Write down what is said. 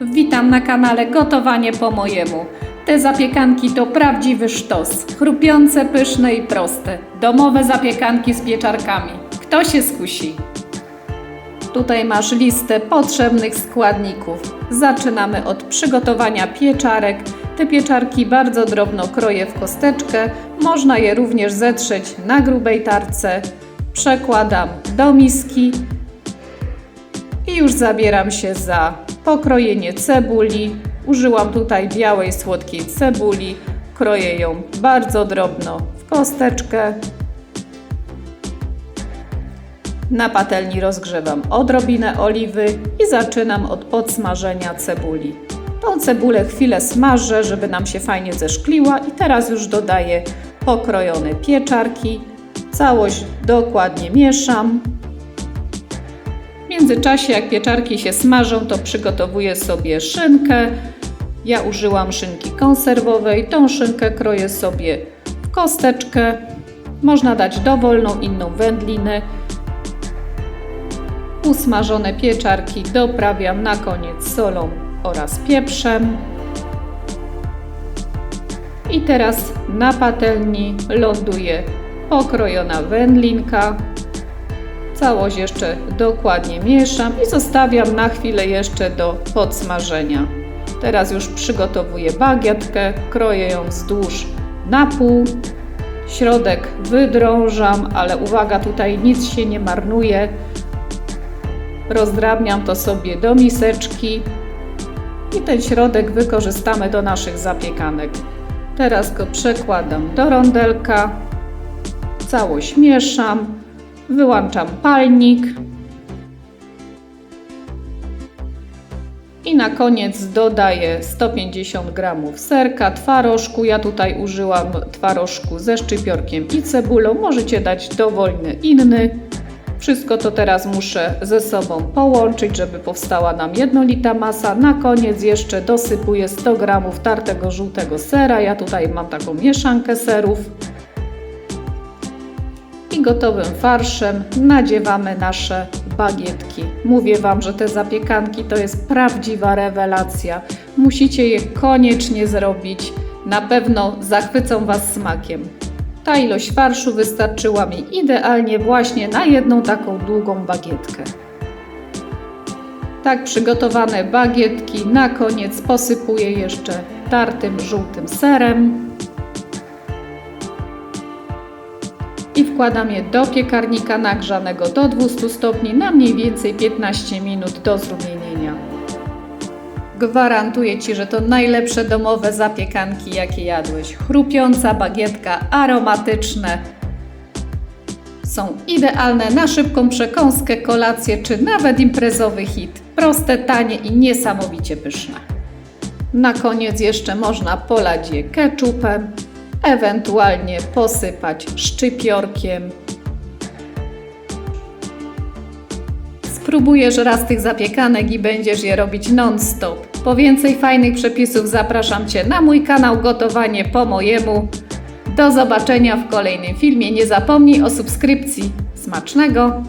Witam na kanale Gotowanie po mojemu. Te zapiekanki to prawdziwy sztos. Chrupiące, pyszne i proste. Domowe zapiekanki z pieczarkami. Kto się skusi? Tutaj masz listę potrzebnych składników. Zaczynamy od przygotowania pieczarek. Te pieczarki bardzo drobno kroję w kosteczkę. Można je również zetrzeć na grubej tarce. Przekładam do miski i już zabieram się za pokrojenie cebuli. Użyłam tutaj białej, słodkiej cebuli. Kroję ją bardzo drobno w kosteczkę. Na patelni rozgrzewam odrobinę oliwy i zaczynam od podsmażenia cebuli. Tą cebulę chwilę smażę, żeby nam się fajnie zeszkliła i teraz już dodaję pokrojone pieczarki. Całość dokładnie mieszam. Międzyczasie, jak pieczarki się smażą, to przygotowuję sobie szynkę. Ja użyłam szynki konserwowej. Tą szynkę kroję sobie w kosteczkę. Można dać dowolną inną wędlinę. Usmażone pieczarki doprawiam na koniec solą oraz pieprzem. I teraz na patelni ląduje pokrojona wędlinka. Całość jeszcze dokładnie mieszam i zostawiam na chwilę jeszcze do podsmażenia. Teraz już przygotowuję bagietkę, kroję ją wzdłuż na pół. Środek wydrążam, ale uwaga, tutaj nic się nie marnuje. Rozdrabniam to sobie do miseczki i ten środek wykorzystamy do naszych zapiekanek. Teraz go przekładam do rondelka, całość mieszam, wyłączam palnik i na koniec dodaję 150 g serka, twarożku. Ja tutaj użyłam twarożku ze szczypiorkiem i cebulą, możecie dać dowolny inny. Wszystko to teraz muszę ze sobą połączyć, żeby powstała nam jednolita masa. Na koniec jeszcze dosypuję 100 g tartego żółtego sera. Ja tutaj mam taką mieszankę serów. I gotowym farszem nadziewamy nasze bagietki. Mówię Wam, że te zapiekanki to jest prawdziwa rewelacja. Musicie je koniecznie zrobić. Na pewno zachwycą Was smakiem. Ta ilość farszu wystarczyła mi idealnie właśnie na jedną taką długą bagietkę. Tak przygotowane bagietki na koniec posypuję jeszcze tartym żółtym serem i wkładam je do piekarnika nagrzanego do 200 stopni na mniej więcej 15 minut do zrumienienia. Gwarantuję Ci, że to najlepsze domowe zapiekanki, jakie jadłeś. Chrupiąca bagietka, aromatyczne. Są idealne na szybką przekąskę, kolację czy nawet imprezowy hit. Proste, tanie i niesamowicie pyszne. Na koniec jeszcze można polać je ketchupem, ewentualnie posypać szczypiorkiem. Spróbujesz raz tych zapiekanek i będziesz je robić non-stop. Po więcej fajnych przepisów zapraszam Cię na mój kanał Gotowanie po mojemu. Do zobaczenia w kolejnym filmie. Nie zapomnij o subskrypcji. Smacznego!